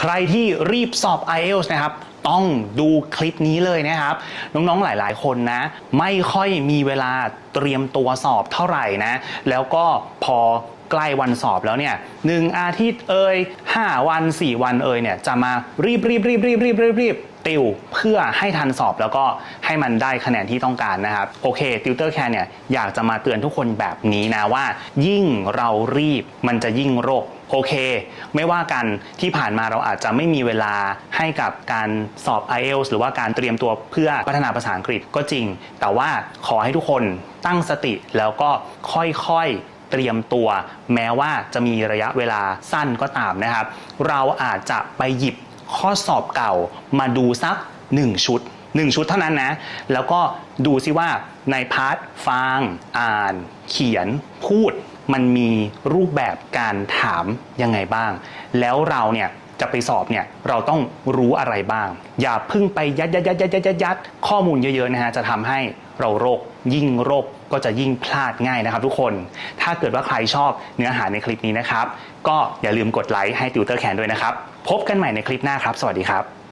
ใครที่รีบสอบ IELTS นะครับต้องดูคลิปนี้เลยนะครับ น้องๆหลายๆ คนนะ ไม่ค่อยมีเวลาเตรียมตัวสอบเท่าไหร่นะ แล้วก็พอ ใกล้วันสอบแล้วเนี่ยหนึ่งอาทิตย์เอ่ย5 วัน 4 วันเอ่ยเนี่ยจะมารีบรีบรีบรีบรีบรีบรีบติวเพื่อให้ทันสอบแล้วก็ให้มันได้คะแนนที่ต้องการนะครับ โอเคติวเตอร์แคนเนี่ยอยากจะมาเตือนทุกคนแบบนี้นะว่า ยิ่งเรารีบมันจะยิ่งโรคโอเค ไม่ว่ากันที่ผ่านมาเราอาจจะไม่มีเวลาให้กับการสอบ IELTS หรือว่าการเตรียมตัวเพื่อพัฒนาภาษาอังกฤษก็จริง แต่ว่าขอให้ทุกคนตั้งสติแล้วก็ค่อยๆ เตรียมตัว แม้ว่าจะมีระยะเวลาสั้นก็ตามนะครับ เราอาจจะไปหยิบข้อสอบเก่ามาดูสัก 1 ชุด 1 ชุดเท่านั้นนะ แล้วก็ดูซิว่าในพาร์ทฟัง อ่าน เขียนพูด มันมีรูปแบบการถามยังไงบ้าง แล้วเราเนี่ยจะไปสอบเนี่ยเราต้องรู้อะไรบ้าง อย่าพึ่งไปยัดยัดยัดยัดยัดยัดยัดข้อมูลเยอะๆนะฮะจะทำให้ เราโรคยิ่งโรคก็จะยิ่งพลาดง่ายนะครับทุกคน ถ้าเกิดว่าใครชอบเนื้อหาในคลิปนี้นะครับ ก็อย่าลืมกดไลค์ให้ติวเตอร์แคนด้วยนะครับ พบกันใหม่ในคลิปหน้าครับ สวัสดีครับ